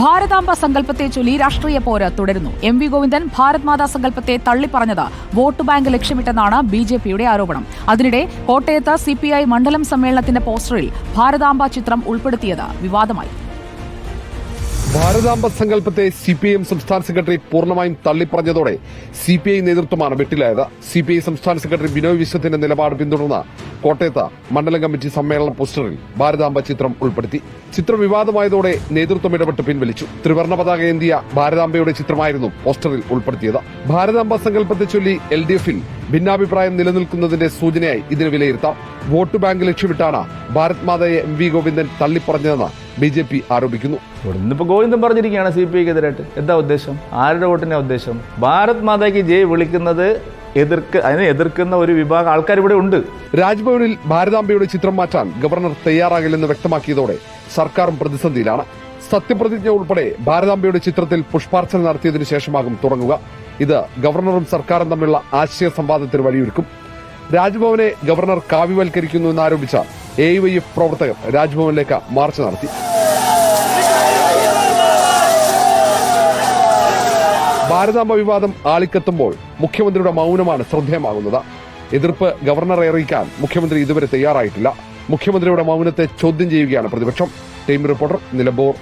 ഭാരതാംബ സങ്കല്പത്തെ ചൊല്ലി രാഷ്ട്രീയ പോര് തുടരുന്നു. എം വി ഗോവിന്ദൻ ഭാരത് മാതാ സങ്കല്പത്തെ തള്ളിപ്പറഞ്ഞത് വോട്ട് ബാങ്ക് ലക്ഷ്യമിട്ടെന്നാണ് ബി ജെ പിയുടെ ആരോപണം. അതിനിടെ കോട്ടയത്ത് സി പി ഐ മണ്ഡലം സമ്മേളനത്തിന്റെ പോസ്റ്ററിൽ ഭാരതാംബ ചിത്രം ഉൾപ്പെടുത്തിയത് വിവാദമായി. ഭാരതാംബ സങ്കല്പത്തെ സി പി എം സംസ്ഥാന സെക്രട്ടറി പൂർണമായും തള്ളിപ്പറഞ്ഞതോടെ സി പി ഐ നേതൃത്വമാണ് വെട്ടിലായത്. സി പി ഐ സംസ്ഥാന സെക്രട്ടറി ബിനോയ് വിശ്വത്തിന്റെ നിലപാട് പിന്തുടർന്ന് കോട്ടയത്ത് മണ്ഡലം കമ്മിറ്റി സമ്മേളന പോസ്റ്ററിൽ ഭാരതാംബ ചിത്രം ഉൾപ്പെടുത്തി. ചിത്രം വിവാദമായതോടെ നേതൃത്വം ഇടപെട്ട് പിൻവലിച്ചു. ത്രിവർണ പതാക ഏന്തിയ ഭാരതാംബയുടെ ചിത്രമായിരുന്നു പോസ്റ്ററിൽ ഉൾപ്പെടുത്തിയത്. ഭാരതാംബ സങ്കല്പത്തെ ചൊല്ലി എൽ ഡി എഫിൽ ഭിന്നാഭിപ്രായം നിലനിൽക്കുന്നതിന്റെ സൂചനയായി ഇതിന് വിലയിരുത്താം. വോട്ട് ബാങ്ക് ലക്ഷ്യമിട്ടാണ് ഭാരത് മാതയെ എം വി ഗോവിന്ദൻ തള്ളിപ്പറഞ്ഞതെന്ന് ബി ജെ പി ആരോപിക്കുന്നു. ഇന്നിപ്പോ ഗോവിന്ദൻ പറഞ്ഞിരിക്കുകയാണ് സി പി ഐക്കെതിരായിട്ട്. എന്താ ഉദ്ദേശം? ആരുടെ വോട്ടിന്റെ ഉദ്ദേശം? ഭാരത് മാതാക്ക് ജയ് വിളിക്കുന്നത് എതിർക്ക് അതിനെ എതിർക്കുന്ന ഒരു വിഭാഗം ആൾക്കാർ ഇവിടെ ഉണ്ട്. രാജ്ഭവനിൽ ഭാരതാംബയുടെ ചിത്രം മാറ്റാൻ ഗവർണർ തയ്യാറാകില്ലെന്ന് വ്യക്തമാക്കിയതോടെ സർക്കാരും പ്രതിസന്ധിയിലാണ്. സത്യപ്രതിജ്ഞ ഉൾപ്പെടെ ഭാരതാംബയുടെ ചിത്രത്തിൽ പുഷ്പാർച്ചന നടത്തിയതിനു ശേഷമാകും തുടങ്ങുക. ഇത് ഗവർണറും സർക്കാരും തമ്മിലുള്ള ആശയ സംവാദത്തിന് വഴിയൊരുക്കും. രാജ്ഭവനെ ഗവർണർ കാവ്യവൽക്കരിക്കുന്നു എന്നാരോപിച്ച എ വൈ എഫ് പ്രവർത്തകർ രാജ്ഭവനിലേക്ക് മാർച്ച് നടത്തി. ഭാരതാംബ വിവാദം ആളിക്കത്തുമ്പോൾ മുഖ്യമന്ത്രിയുടെ മൗനമാണ് ശ്രദ്ധേയമാകുന്നത്. എതിർപ്പ് ഗവർണർ അറിയിക്കാൻ മുഖ്യമന്ത്രി ഇതുവരെ തയ്യാറായിട്ടില്ല. മുഖ്യമന്ത്രിയുടെ മൗനത്തെ ചോദ്യം ചെയ്യുകയാണ് പ്രതിപക്ഷം. Team reporter Nilambur.